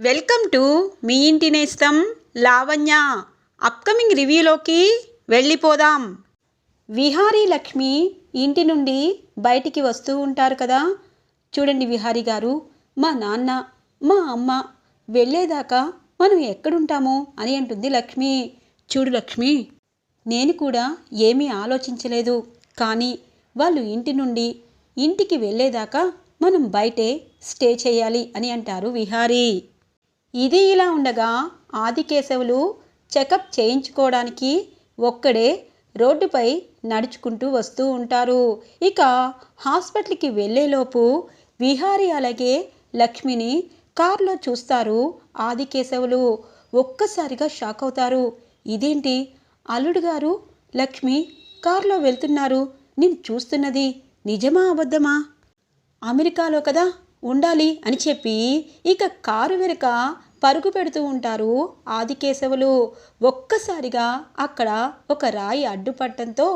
Welcome to me ఇంటి నేస్తం Lavanya. Upcoming రివ్యూలోకి వెళ్ళిపోదాం. విహారీ లక్ష్మి ఇంటి నుండి బయటికి వస్తూ ఉంటారు కదా? చూడండి విహారీ గారు మా నాన్న మా అమ్మ వెళ్ళేదాకా మనం ఎక్కడుంటాము అని అంటుంది లక్ష్మి. చూడు లక్ష్మి నేను కూడా ఏమీ ఆలోచించలేదు. కానీ వాళ్ళు ఇంటి నుండి ఇంటికి వెళ్ళేదాకా మనం బయటే స్టే చేయాలి అని అంటారు విహారీ. ఇది ఇలా ఉండగా ఆదికేశవులు చెకప్ చేయించుకోవడానికి ఒక్కడే రోడ్డుపై నడుచుకుంటూ వస్తూ ఉంటారు. ఇక హాస్పిటల్కి వెళ్ళేలోపు విహారీ అలాగే లక్ష్మిని కారులో చూస్తారు ఆదికేశవులు. ఒక్కసారిగా షాక్ అవుతారు. ఇదేంటి? అల్లుడు గారు లక్ష్మి కారులో వెళ్తున్నారు. నేను చూస్తున్నది నిజమా అబద్ధమా? అమెరికాలో కదా ఉండాలి అని చెప్పి ఇక కారు వెనుక పరుగు పెడుతూ ఉంటారు ఆదికేశవులు. ఒక్కసారిగా అక్కడ ఒక రాయి అడ్డుపట్టంతో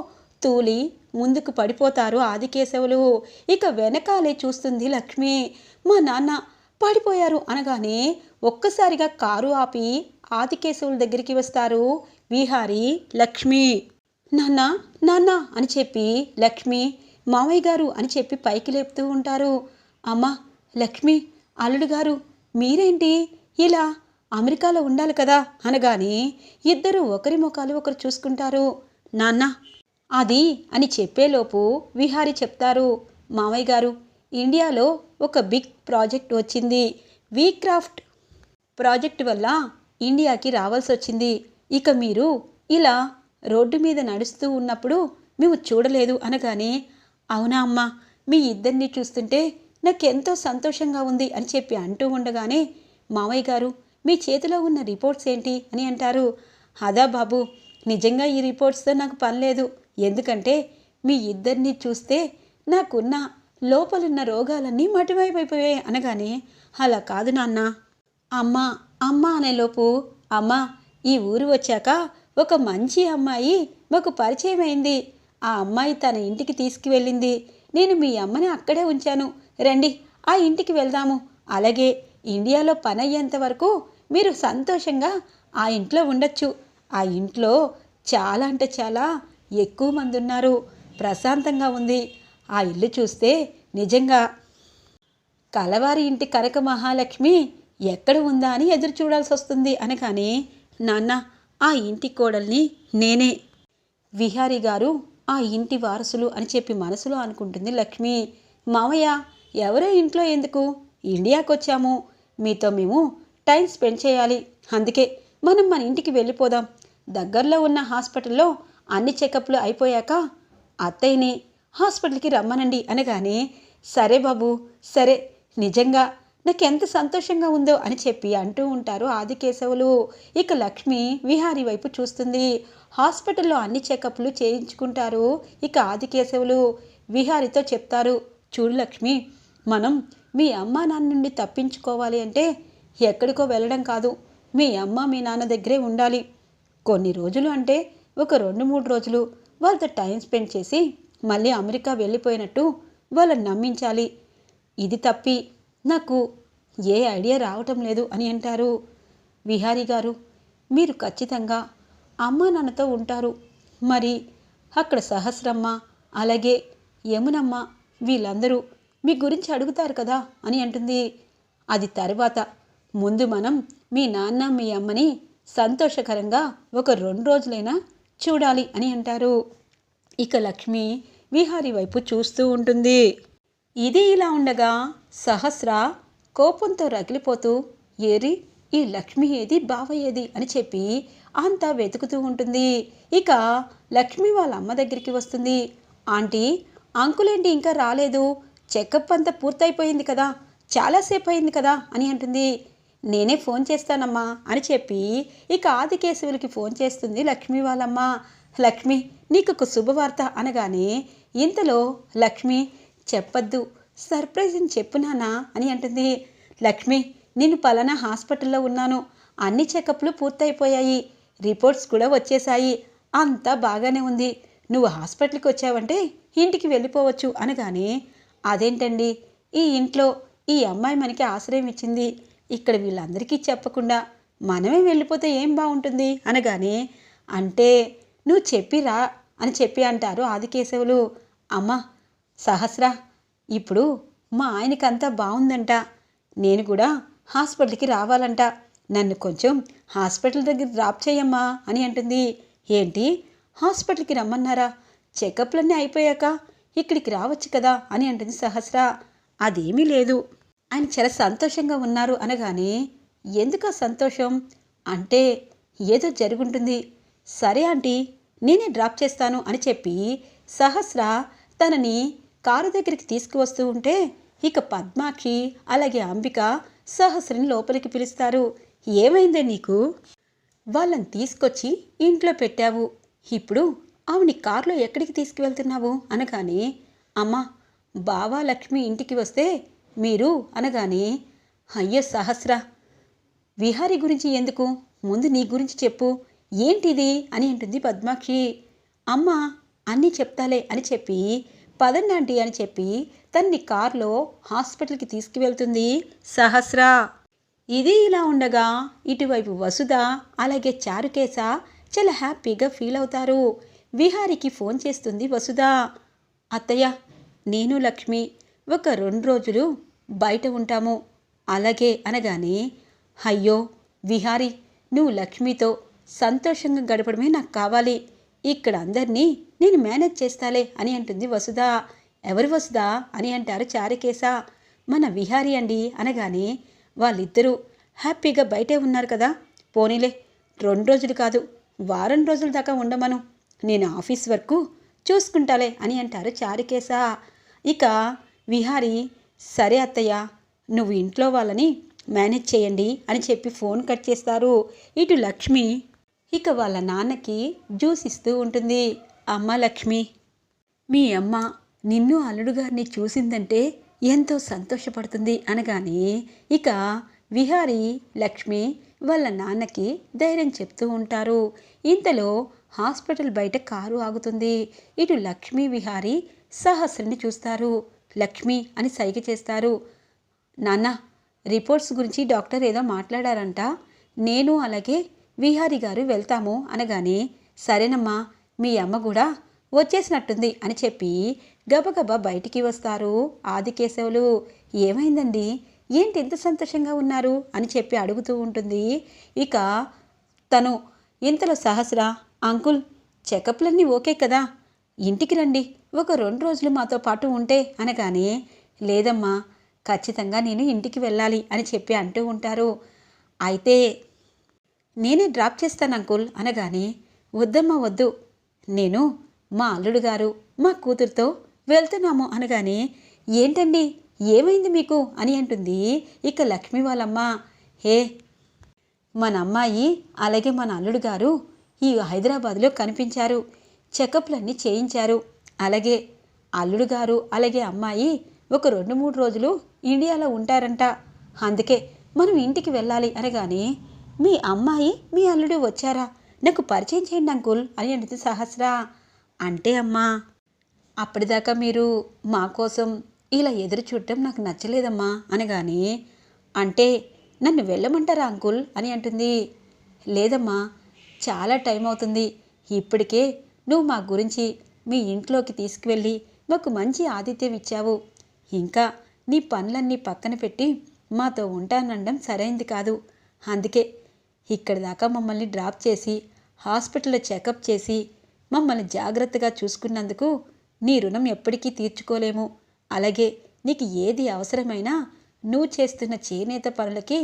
తూలి ముందుకు పడిపోతారు ఆదికేశవులు. ఇక వెనకాలే చూస్తుంది లక్ష్మి. మా నాన్న పడిపోయారు అనగానే ఒక్కసారిగా కారు ఆపి ఆదికేశవుల దగ్గరికి వస్తారు. విహారి లక్ష్మి. నాన్న నాన్న అని చెప్పి లక్ష్మి మావయ్య గారు అని చెప్పి పైకి లేపుతూ ఉంటారు. అమ్మ లక్ష్మి అల్లుడు గారు మీరేంటి? ఇలా అమెరికాలో ఉండాలి కదా అనగానే ఇద్దరు ఒకరి ముఖాలు ఒకరు చూసుకుంటారు. నాన్న అది అని చెప్పేలోపు విహారి చెప్తారు. మామయ్య గారు ఇండియాలో ఒక బిగ్ ప్రాజెక్ట్ వచ్చింది. వీక్రాఫ్ట్ ప్రాజెక్ట్ వల్ల ఇండియాకి రావాల్సి వచ్చింది. ఇక మీరు ఇలా రోడ్డు మీద నడుస్తూ ఉన్నప్పుడు మేము చూడలేదు అనగానే అవునా అమ్మా మీ ఇద్దరిని చూస్తుంటే నాకెంతో సంతోషంగా ఉంది అని చెప్పి అంటూ ఉండగానే మావయ్య గారు మీ చేతిలో ఉన్న రిపోర్ట్స్ ఏంటి? అని అంటారు. అదా బాబు నిజంగా ఈ రిపోర్ట్స్తో నాకు పని లేదు. ఎందుకంటే మీ ఇద్దరిని చూస్తే నాకున్న లోపలున్న రోగాలన్నీ మటువైపోయాయి అనగానే అలా కాదు నాన్న. అమ్మ అమ్మ అనేలోపు అమ్మ ఈ ఊరు వచ్చాక ఒక మంచి అమ్మాయి మాకు పరిచయం అయింది ఆ అమ్మాయి తన ఇంటికి తీసుకువెళ్ళింది. నేను మీ అమ్మని అక్కడే ఉంచాను. రండి ఆ ఇంటికి వెళ్దాము. అలాగే ఇండియాలో పని అయ్యేంత వరకు మీరు సంతోషంగా ఆ ఇంట్లో ఉండొచ్చు. ఆ ఇంట్లో చాలా అంటే చాలా ఎక్కువ మంది ఉన్నారు. ప్రశాంతంగా ఉంది. ఆ ఇల్లు చూస్తే నిజంగా కలవారి ఇంటి కనక మహాలక్ష్మి ఎక్కడ ఉందా అని ఎదురు చూడాల్సి వస్తుంది అనగానే నాన్న ఆ ఇంటి కోడల్ని నేనే. విహారీ గారు ఆ ఇంటి వారసులు అని చెప్పి మనసులో అనుకుంటుంది లక్ష్మి. మామయ్య ఎవరో ఇంట్లో ఎందుకు? ఇండియాకి వచ్చాము మీతో మేము టైం స్పెండ్ చేయాలి. అందుకే మనం మన ఇంటికి వెళ్ళిపోదాం. దగ్గరలో ఉన్న హాస్పిటల్లో అన్ని చెకప్లు అయిపోయాక అత్తయ్యని హాస్పిటల్కి రమ్మనండి అనగానే సరే బాబు సరే నిజంగా నాకు ఎంత సంతోషంగా ఉందో అని చెప్పి అంటూ ఉంటారు ఆదికేశవులు. ఇక లక్ష్మి విహారీ వైపు చూస్తుంది. హాస్పిటల్లో అన్ని చెకప్లు చేయించుకుంటారు ఇక ఆదికేశవులు. విహారితో చెప్తారు చూడు లక్ష్మి మనం మీ అమ్మ నాన్న నుండి తప్పించుకోవాలి అంటే ఎక్కడికో వెళ్ళడం కాదు. మీ అమ్మ మీ నాన్న దగ్గరే ఉండాలి. కొన్ని రోజులు అంటే ఒక రెండు మూడు రోజులు వాళ్ళతో టైం స్పెండ్ చేసి మళ్ళీ అమెరికా వెళ్ళిపోయినట్టు వాళ్ళని నమ్మించాలి. ఇది తప్పి. నాకు ఏ ఐడియా రావటం లేదు అని అంటారు విహారీ గారు. మీరు ఖచ్చితంగా అమ్మ నాన్నతో ఉంటారు. మరి అక్కడ సహస్రమ్మ అలాగే యమునమ్మ వీళ్ళందరూ మీ గురించి అడుగుతారు కదా అని అంటుంది. అది తర్వాత. ముందు మనం మీ నాన్న మీ అమ్మని సంతోషకరంగా ఒక రెండు రోజులైనా చూడాలి అని అంటారు. ఇక లక్ష్మి విహారీ వైపు చూస్తూ ఉంటుంది. ఇది ఇలా ఉండగా సహస్ర కోపంతో రగిలిపోతూ ఏరి ఈ లక్ష్మి ఏది బావయ్యేది అని చెప్పి అంతా వెతుకుతూ ఉంటుంది. ఇక లక్ష్మి వాళ్ళ అమ్మ దగ్గరికి వస్తుంది. ఆంటీ అంకులేంటి ఇంకా రాలేదు? చెకప్ అంతా పూర్తయిపోయింది కదా చాలాసేపు అయింది కదా అని అంటుంది. నేనే ఫోన్ చేస్తానమ్మా అని చెప్పి ఇక ఆదికేశవులకి ఫోన్ చేస్తుంది లక్ష్మి వాళ్ళమ్మ. లక్ష్మి నీకు ఒక శుభవార్త అనగానే ఇంతలో లక్ష్మి చెప్పద్దు సర్ప్రైజ్ అని చెప్పు నానా అని అంటుంది. లక్ష్మి నేను పలానా హాస్పిటల్లో ఉన్నాను అన్ని చెకప్లు పూర్తయిపోయాయి రిపోర్ట్స్ కూడా వచ్చేసాయి అంతా బాగానే ఉంది. నువ్వు హాస్పిటల్కి వచ్చావంటే ఇంటికి వెళ్ళిపోవచ్చు అనగానే అదేంటండి? ఈ ఇంట్లో ఈ అమ్మాయి మనకి ఆశ్రయం ఇచ్చింది. ఇక్కడ వీళ్ళందరికీ చెప్పకుండా మనమే వెళ్ళిపోతే ఏం బాగుంటుంది? అనగానే అంటే నువ్వు చెప్పిరా అని చెప్పి అంటారు ఆదికేశవులు. అమ్మ సహస్ర ఇప్పుడు మా ఆయనకంతా బాగుందంట. నేను కూడా హాస్పిటల్కి రావాలంట. నన్ను కొంచెం హాస్పిటల్ దగ్గర డ్రాప్ చేయమ్మా అని అంటుంది. ఏంటి? హాస్పిటల్కి రమ్మన్నారా? చెకప్లన్నీ అయిపోయాక ఇక్కడికి రావచ్చు కదా అని అంటుంది సహస్ర. అదేమీ లేదు. ఆయన చాలా సంతోషంగా ఉన్నారు అనగానే ఎందుకు ఆ సంతోషం? అంటే ఏదో జరుగుంటుంది. సరే ఆంటీ నేనే డ్రాప్ చేస్తాను అని చెప్పి సహస్ర తనని కారు దగ్గరికి తీసుకువస్తూ ఉంటే ఇక పద్మాక్షి అలాగే అంబిక సహస్రని లోపలికి పిలుస్తారు. ఏమైందే నీకు? వాళ్ళని తీసుకొచ్చి ఇంట్లో పెట్టావు. ఇప్పుడు ఆవిని కారులో ఎక్కడికి తీసుకువెళ్తున్నావు? అనగానే అమ్మా బావా లక్ష్మి ఇంటికి వస్తే మీరు అనగానే అయ్యో సహస్ర విహారీ గురించి ఎందుకు? ముందు నీ గురించి చెప్పు. ఏంటిది? అని అంటుంది పద్మాక్షి. అమ్మ అన్నీ చెప్తాలే అని చెప్పి పదండి అని చెప్పి తన్ని కారులో హాస్పిటల్కి తీసుకువెళ్తుంది. సహస్ర ఇది ఇలా ఉండగా ఇటువైపు వసుధ అలాగే చారుకేశ చాలా హ్యాపీగా ఫీల్ అవుతారు. విహారికి ఫోన్ చేస్తుంది వసుధా. అత్తయ్య నేను లక్ష్మి ఒక రెండు రోజులు బయట ఉంటాము. అలాగే అనగానే అయ్యో విహారి నువ్వు లక్ష్మితో సంతోషంగా గడపడమే నాకు కావాలి. ఇక్కడ అందరినీ నేను మేనేజ్ చేస్తాలే అని అంటుంది వసుధ. ఎవరు వసుధ అని అంటారు చారికేశ. మన విహారి అండి అనగానే వాళ్ళిద్దరూ హ్యాపీగా బయటే ఉన్నారు కదా. పోనీలే రెండు రోజులు కాదు వారం రోజుల దాకా ఉండమను. నేను ఆఫీస్ వరకు చూసుకుంటాలే అని అంటారు చారుకేశ. ఇక విహారి సరే అత్తయ్య నువ్వు ఇంట్లో వాళ్ళని మేనేజ్ చేయండి అని చెప్పి ఫోన్ కట్ చేస్తారు. ఇటు లక్ష్మి ఇక వాళ్ళ నాన్నకి జ్యూస్ ఇస్తూ ఉంటుంది. అమ్మ లక్ష్మి మీ అమ్మ నిన్ను అల్లుడు గారిని చూసిందంటే ఎంతో సంతోషపడుతుంది అనగానే ఇక విహారి లక్ష్మి వాళ్ళ నాన్నకి ధైర్యం చెప్తూ ఉంటారు. ఇంతలో హాస్పిటల్ బయట కారు ఆగుతుంది. ఇటు లక్ష్మీ విహారి సహస్రిని చూస్తారు. లక్ష్మి అని సైగ చేస్తారు. నాన్న రిపోర్ట్స్ గురించి డాక్టర్ ఏదో మాట్లాడారంట. నేను అలాగే విహారి గారు వెళ్తాము అనగానే సరేనమ్మా మీ అమ్మ కూడా వచ్చేసినట్టుంది అని చెప్పి గబగబా బయటికి వస్తారు ఆదికేశవులు. ఏమైందండి? ఏంటి ఇంత సంతోషంగా ఉన్నారు అని చెప్పి అడుగుతూ ఉంటుంది. ఇక తను ఇంతలో సహస్ర అంకుల్ చెకప్లన్నీ ఓకే కదా? ఇంటికి రండి. ఒక రెండు రోజులు మాతో పాటు ఉంటే అనగానే లేదమ్మా ఖచ్చితంగా నేను ఇంటికి వెళ్ళాలి అని చెప్పి అంటూ ఉంటారు. అయితే నేనే డ్రాప్ చేస్తాను అంకుల్ అనగానే వద్దమ్మా వద్దు. నేను మా అల్లుడు గారు మా కూతురుతో వెళ్తున్నాము అనగానే ఏంటండి? ఏమైంది మీకు? అని అంటుంది ఇక లక్ష్మి వాళ్ళమ్మ. హే మన అమ్మాయి అలాగే మన అల్లుడు గారు ఈ హైదరాబాద్లో కనిపించారు. చెకప్లన్నీ చేయించారు. అలాగే అల్లుడు గారు అలాగే అమ్మాయి ఒక రెండు మూడు రోజులు ఇండియాలో ఉంటారంట. అందుకే మనం ఇంటికి వెళ్ళాలి అనగానే మీ అమ్మాయి మీ అల్లుడు వచ్చారా? నాకు పరిచయం చేయండి అంకుల్ అని అంటుంది సహస్ర. అంటే అమ్మా అప్పటిదాకా మీరు మా కోసం ఇలా ఎదురు చూడటం నాకు నచ్చలేదమ్మా అనగానే అంటే నన్ను వెళ్ళమంటారా అంకుల్ అని అంటుంది. లేదమ్మా చాలా టైం అవుతుంది. ఇప్పటికే నువ్వు మా గురించి మీ ఇంట్లోకి తీసుకువెళ్ళి మాకు మంచి ఆతిథ్యం ఇచ్చావు. ఇంకా నీ పనులన్నీ పక్కన పెట్టి మాతో ఉంటానండం సరైంది కాదు. అందుకే ఇక్కడి దాకా మమ్మల్ని డ్రాప్ చేసి హాస్పిటల్లో చెకప్ చేసి మమ్మల్ని జాగ్రత్తగా చూసుకున్నందుకు నీ రుణం ఎప్పటికీ తీర్చుకోలేము. అలాగే నీకు ఏది అవసరమైనా నువ్వు చేస్తున్న చేనేత పనులకి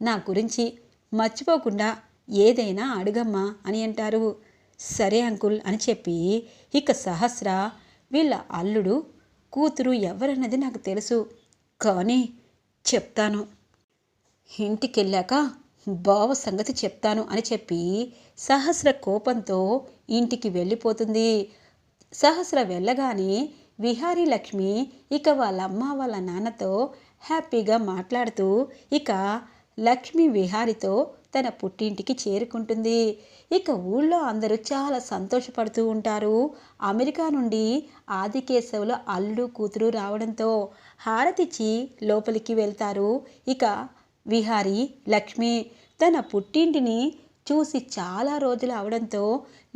నా గురించి మర్చిపోకుండా ఏదైనా అడుగమ్మా అని అంటారు. సరే అంకుల్ అని చెప్పి ఇక సహస్ర వీళ్ళ అల్లుడు కూతురు ఎవరన్నది నాకు తెలుసు. కానీ చెప్తాను. ఇంటికెళ్ళాక బావ సంగతి చెప్తాను అని చెప్పి సహస్ర కోపంతో ఇంటికి వెళ్ళిపోతుంది. సహస్ర వెళ్ళగానే విహారీ లక్ష్మి ఇక వాళ్ళ అమ్మ వాళ్ళ నాన్నతో హ్యాపీగా మాట్లాడుతూ ఇక లక్ష్మి విహారితో తన పుట్టింటికి చేరుకుంటుంది. ఇక ఊళ్ళో అందరూ చాలా సంతోషపడుతూ ఉంటారు. అమెరికా నుండి ఆదికేశవుల అల్లుడు కూతురు రావడంతో హారతిచ్చి లోపలికి వెళ్తారు. ఇక విహారి లక్ష్మి తన పుట్టింటిని చూసి చాలా రోజులు అవడంతో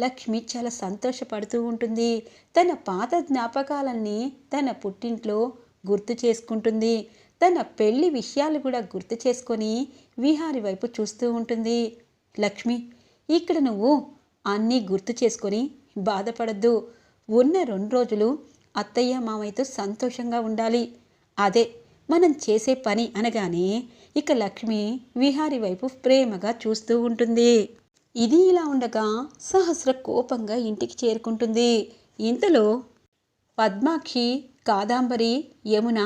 లక్ష్మి చాలా సంతోషపడుతూ ఉంటుంది. తన పాత జ్ఞాపకాలన్నీ తన పుట్టింట్లో గుర్తు చేసుకుంటుంది. తన పెళ్ళి విషయాలు కూడా గుర్తు చేసుకొని విహారి వైపు చూస్తూ ఉంటుంది. లక్ష్మి ఇక్కడ నువ్వు అన్నీ గుర్తు చేసుకొని బాధపడద్దు. ఉన్న రెండు రోజులు అత్తయ్య మామయ్యతో సంతోషంగా ఉండాలి. అదే మనం చేసే పని అనగానే ఇక లక్ష్మి విహారి వైపు ప్రేమగా చూస్తూ ఉంటుంది. ఇది ఇలా ఉండగా సహస్ర కోపంగా ఇంటికి చేరుకుంటుంది. ఇంతలో పద్మాక్షి కాదాంబరి యమున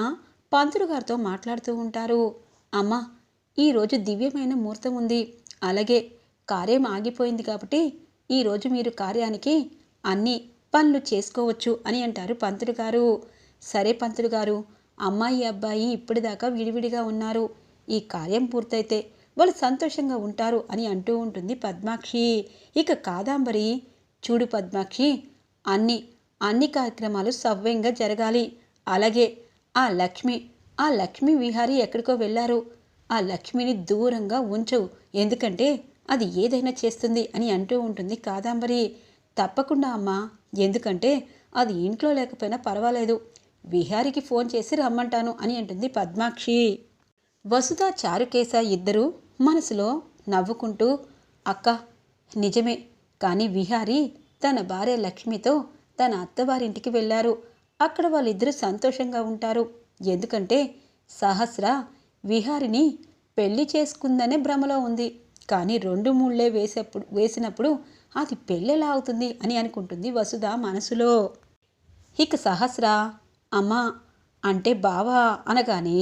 పంతులు గారితో మాట్లాడుతూ ఉంటారు. అమ్మా ఈరోజు దివ్యమైన ముహూర్తం ఉంది. అలాగే కార్యం ఆగిపోయింది కాబట్టి ఈరోజు మీరు కార్యానికి అన్ని పనులు చేసుకోవచ్చు అని అంటారు పంతులు గారు. సరే పంతులు గారు అమ్మాయి అబ్బాయి ఇప్పటిదాకా విడివిడిగా ఉన్నారు. ఈ కార్యం పూర్తయితే వాళ్ళు సంతోషంగా ఉంటారు అని అంటూ ఉంటుంది పద్మాక్షి. ఇక కాదాంబరి చూడు పద్మాక్షి అన్ని అన్ని కార్యక్రమాలు సవ్యంగా జరగాలి. అలాగే ఆ లక్ష్మి ఆ లక్ష్మి విహారి ఎక్కడికో వెళ్ళారు. ఆ లక్ష్మిని దూరంగా ఉంచవు. ఎందుకంటే అది ఏదైనా చేస్తుంది అని అంటూ ఉంటుంది కాదాంబరి. తప్పకుండా అమ్మా. ఎందుకంటే అది ఇంట్లో లేకపోయినా పర్వాలేదు. విహారికి ఫోన్ చేసి రమ్మంటాను అని అంటుంది పద్మాక్షి. వసుధ చారుకేశ ఇద్దరు మనసులో నవ్వుకుంటూ అక్క నిజమే. కానీ విహారి తన భార్య లక్ష్మితో తన అత్తవారింటికి వెళ్ళారు. అక్కడ వాళ్ళిద్దరూ సంతోషంగా ఉంటారు. ఎందుకంటే సహస్ర విహారిని పెళ్ళి చేసుకుందనే భ్రమలో ఉంది. కానీ రెండు మూళ్ళే వేసేప్పుడు వేసినప్పుడు అది పెళ్ళెలా అవుతుంది అని అనుకుంటుంది వసుధ మనసులో. ఇక సహస్ర అమ్మా అంటే బావా అనగానే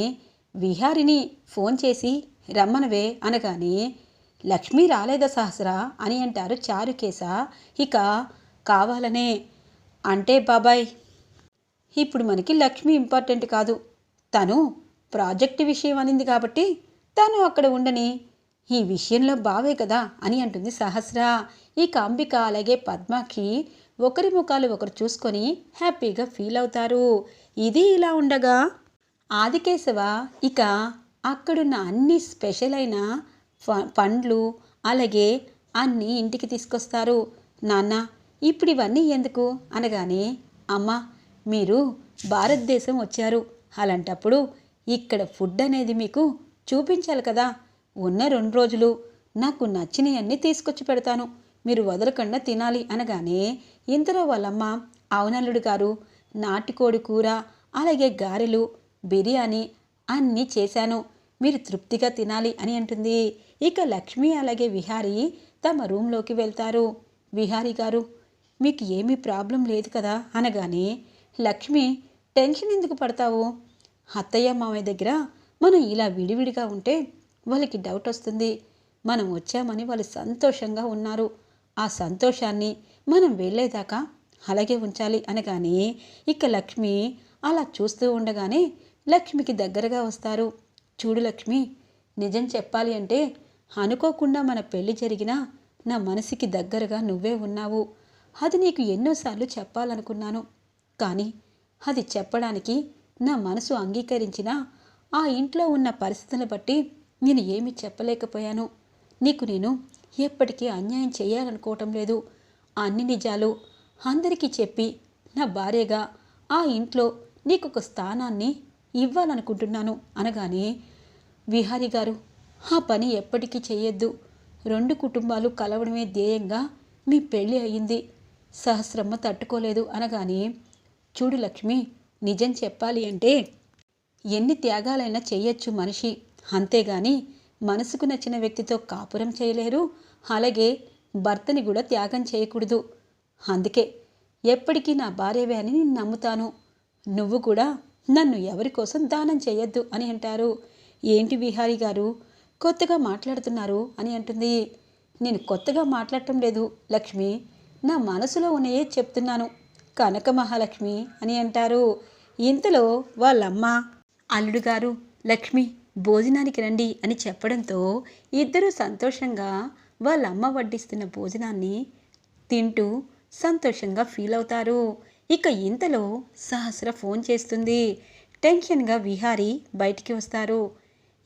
విహారిని ఫోన్ చేసి రమ్మనవే అనగానే లక్ష్మి రాలేదా సహస్రా అని అంటారు చారుకేశ. ఇక కావాలనే అంటే బాబాయ్ ఇప్పుడు మనకి లక్ష్మి ఇంపార్టెంట్ కాదు. తను ప్రాజెక్ట్ విషయం అనింది కాబట్టి తను అక్కడ ఉండని ఈ విషయంలో బావే కదా అని అంటుంది సహస్ర. ఇక అంబిక అలాగే పద్మకి ఒకరి ముఖాలు ఒకరు చూసుకొని హ్యాపీగా ఫీల్ అవుతారు. ఇది ఇలా ఉండగా ఆదికేశవ ఇక అక్కడున్న అన్ని స్పెషల్ అయిన పండ్లు అలాగే అన్నీ ఇంటికి తీసుకొస్తారు. నాన్న ఇప్పుడు ఇవన్నీ ఎందుకు? అనగానే అమ్మ మీరు భారతదేశం వచ్చారు. అలాంటప్పుడు ఇక్కడ ఫుడ్ అనేది మీకు చూపించాలి కదా. ఉన్న రెండు రోజులు నాకు నచ్చినవన్నీ తీసుకొచ్చి పెడతాను. మీరు వదలకుండా తినాలి అనగానే ఇంతలో వాళ్ళమ్మ అవునల్లుడు గారు నాటికోడి కూర అలాగే గారెలు బిర్యానీ అన్నీ చేశాను. మీరు తృప్తిగా తినాలి అని అంటుంది. ఇక లక్ష్మి అలాగే విహారీ తమ రూమ్లోకి వెళ్తారు. విహారీ గారు మీకు ఏమీ ప్రాబ్లం లేదు కదా అనగానే లక్ష్మి టెన్షన్ ఎందుకు పడతావు? అత్తయ్య మామయ్య దగ్గర మనం ఇలా విడివిడిగా ఉంటే వాళ్ళకి డౌట్ వస్తుంది. మనం వచ్చామని వాళ్ళు సంతోషంగా ఉన్నారు. ఆ సంతోషాన్ని మనం వెళ్ళేదాకా అలాగే ఉంచాలి అనగానే ఇక లక్ష్మి అలా చూస్తూ ఉండగానే లక్ష్మికి దగ్గరగా వస్తారు. చూడు లక్ష్మి నిజం చెప్పాలి అంటే అనుకోకుండా మన పెళ్ళి జరిగినా నా మనసుకి దగ్గరగా నువ్వే ఉన్నావు. అది నీకు ఎన్నోసార్లు చెప్పాలనుకున్నాను. కానీ అది చెప్పడానికి నా మనసు అంగీకరించినా ఆ ఇంట్లో ఉన్న పరిస్థితులను బట్టి నేను ఏమి చెప్పలేకపోయాను. నీకు నేను ఎప్పటికీ అన్యాయం చేయాలనుకోవటం లేదు. అన్ని నిజాలు అందరికీ చెప్పి నా భార్యగా ఆ ఇంట్లో నీకు ఒక స్థానాన్ని ఇవ్వాలనుకుంటున్నాను అనగానే విహారి గారు ఆ పని ఎప్పటికీ చేయొద్దు రెండు కుటుంబాలు కలవడమే ధ్యేయంగా మీ పెళ్ళి అయ్యింది. సహస్రమ్మ తట్టుకోలేదు. అనగానే చూడు లక్ష్మి నిజం చెప్పాలి అంటే ఎన్ని త్యాగాలైనా చేయొచ్చు మనిషి. అంతేగాని మనసుకు నచ్చిన వ్యక్తితో కాపురం చేయలేరు. అలాగే భర్తని కూడా త్యాగం చేయకూడదు. అందుకే ఎప్పటికీ నా భార్యవే అని నేను నమ్ముతాను. నువ్వు కూడా నన్ను ఎవరి కోసం దానం చేయొద్దు అని అంటారు. ఏంటి విహారీ గారు? కొత్తగా మాట్లాడుతున్నారు అని అంటుంది. నేను కొత్తగా మాట్లాడటం లేదు లక్ష్మి. నా మనసులో ఉన్నయే చెప్తున్నాను. కనక మహాలక్ష్మి అని అంటారు. ఇంతలో వాళ్ళమ్మ అల్లుడు గారు లక్ష్మి భోజనానికి రండి అని చెప్పడంతో ఇద్దరూ సంతోషంగా వాళ్ళమ్మ వడ్డిస్తున్న భోజనాన్ని తింటూ సంతోషంగా ఫీల్ అవుతారు. ఇక ఇంతలో సహస్ర ఫోన్ చేస్తుంది. టెన్షన్గా విహారీ బయటికి వస్తారు.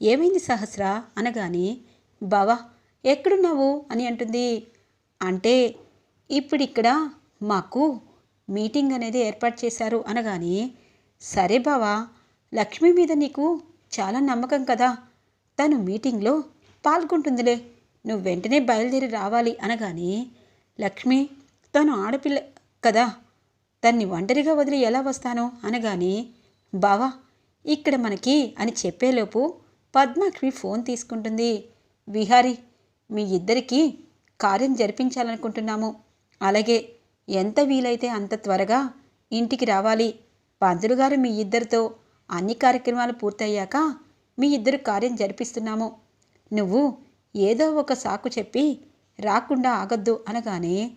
ఏమైంది సహస్ర? అనగానే బావా ఎక్కడున్నావు? అని అంటుంది. అంటే ఇప్పుడిక్కడ మాకు మీటింగ్ అనేది ఏర్పాటు చేశారు అనగానే సరే బావా లక్ష్మి మీద నీకు చాలా నమ్మకం కదా. తను మీటింగ్లో పాల్గొంటుందిలే. నువ్వు వెంటనే బయలుదేరి రావాలి అనగానే లక్ష్మి తను ఆడపిల్ల కదా. తన్ని ఒంటరిగా వదిలి ఎలా వస్తాను అనగానే బావా ఇక్కడ మనకి అని చెప్పేలోపు పద్మకి ఫోన్ తీసుకుంటుంది. విహారి మీ ఇద్దరికీ కార్యం జరిపించాలనుకుంటున్నాము. అలాగే ఎంత వీలైతే అంత త్వరగా ఇంటికి రావాలి? పంతులు గారు మీ ఇద్దరితో అన్ని కార్యక్రమాలు పూర్తయ్యాక మీ ఇద్దరు కార్యం జరిపిస్తున్నాము. నువ్వు ఏదో ఒక సాకు చెప్పి రాకుండా ఆగద్దు అనగానే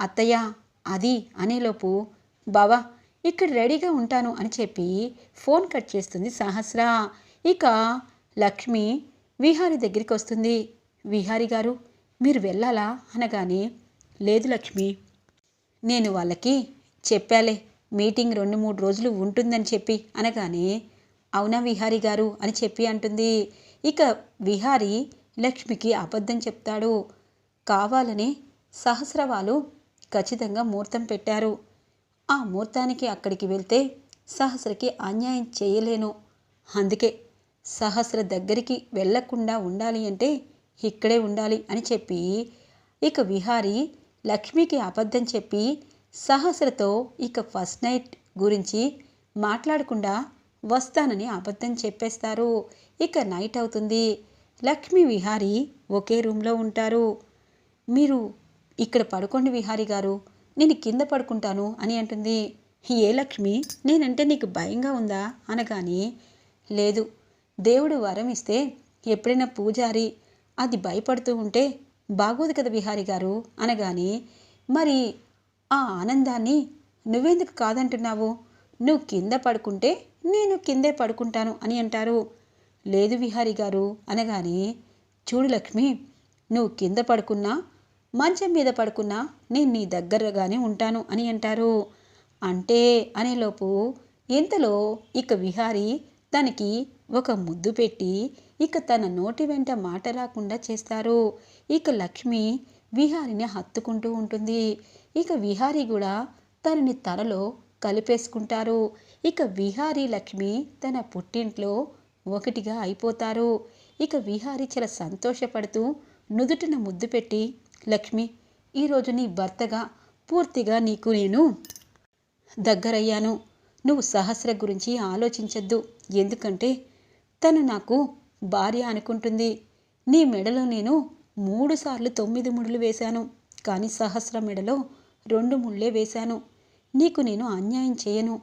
అత్తయ్య అది అనేలోపు బావా ఇక్కడ రెడీగా ఉంటాను అని చెప్పి ఫోన్ కట్ చేస్తుంది సహస్ర. ఇక లక్ష్మి విహారి దగ్గరికి వస్తుంది. విహారి గారు మీరు వెళ్ళాలా? అనగానే లేదు లక్ష్మి నేను వాళ్ళకి చెప్పాలే మీటింగ్ రెండు మూడు రోజులు ఉంటుందని చెప్పి అనగానే అవునా విహారి గారు అని చెప్పి అంటుంది. ఇక విహారి లక్ష్మికి అబద్ధం చెప్తాడు. కావాలని సహస్రవాలు ఖచ్చితంగా ముహూర్తం పెట్టారు. ఆ ముహూర్తానికి అక్కడికి వెళ్తే సహస్రకి అన్యాయం చేయలేను. అందుకే సహస్ర దగ్గరికి వెళ్ళకుండా ఉండాలి అంటే ఇక్కడే ఉండాలి అని చెప్పి ఇక విహారి లక్ష్మికి అబద్ధం చెప్పి సహస్రతో ఇక ఫస్ట్ నైట్ గురించి మాట్లాడకుండా వస్తానని అబద్ధం చెప్పేస్తారు. ఇక నైట్ అవుతుంది. లక్ష్మి విహారి ఒకే రూమ్లో ఉంటారు. మీరు ఇక్కడ పడుకోండి విహారి గారు. నేను కింద పడుకుంటాను అని అంటుంది. ఏ లక్ష్మి? నేనంటే నీకు భయంగా ఉందా? అనగానే లేదు. దేవుడు వరం ఇస్తే ఎప్పుడైనా పూజారి అది భయపడుతూ ఉంటే బాగోదు కదా విహారి గారు? అనగానే మరి ఆ ఆనందాన్ని నువ్వెందుకు కాదంటున్నావు? నువ్వు కింద పడుకుంటే నేను కిందే పడుకుంటాను అని అంటారు. లేదు విహారి గారు అనగానే చూడు లక్ష్మి నువ్వు కింద పడుకున్నా మంచం మీద పడుకున్నా నేను నీ దగ్గరగానే ఉంటాను అని అంటారు. అంటే అనేలోపు ఇంతలో ఇక విహారి తనకి ఒక ముద్దు పెట్టి ఇక తన నోటి వెంట మాట రాకుండా చేస్తారు. ఇక లక్ష్మి విహారిని హత్తుకుంటూ ఉంటుంది. ఇక విహారి కూడా తనని తనలో కలిపేసుకుంటారు. ఇక విహారి లక్ష్మి తన పుట్టింట్లో ఒకటిగా అయిపోతారు. ఇక విహారి చాలా సంతోషపడుతూ నుదుటిన ముద్దు పెట్టి లక్ష్మి ఈరోజు నీ భర్తగా పూర్తిగా నీకు నేను దగ్గరయ్యాను. నువ్వు సహస్ర గురించి ఆలోచించద్దు. ఎందుకంటే తను నాకు భార్య అనుకుంటుంది. నీ మెడలో నేను మూడుసార్లు తొమ్మిది ముడులు వేశాను. కానీ సహస్ర మెడలో రెండు ముళ్ళే వేశాను. నీకు నేను అన్యాయం చేయను.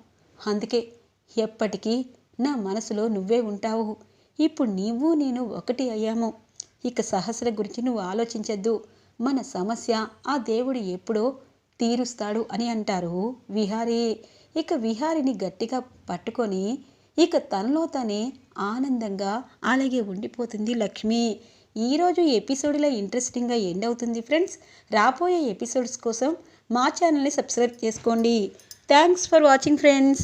అందుకే ఎప్పటికీ నా మనసులో నువ్వే ఉంటావు. ఇప్పుడు నీవు నేను ఒకటి అయ్యాము. ఇక సహస్ర గురించి నువ్వు ఆలోచించద్దు. మన సమస్య ఆ దేవుడు ఎప్పుడో తీరుస్తాడు అని అంటారు విహారీ. ఇక విహారిని గట్టిగా పట్టుకొని ఇక తనలో తనే ఆనందంగా అలాగే ఉండిపోతుంది లక్ష్మి. ఈరోజు ఎపిసోడ్లో ఇంట్రెస్టింగ్గా ఎండ్ అవుతుంది ఫ్రెండ్స్. రాబోయే ఎపిసోడ్స్ కోసం మా ఛానల్ని సబ్స్క్రైబ్ చేసుకోండి. Thanks for watching friends.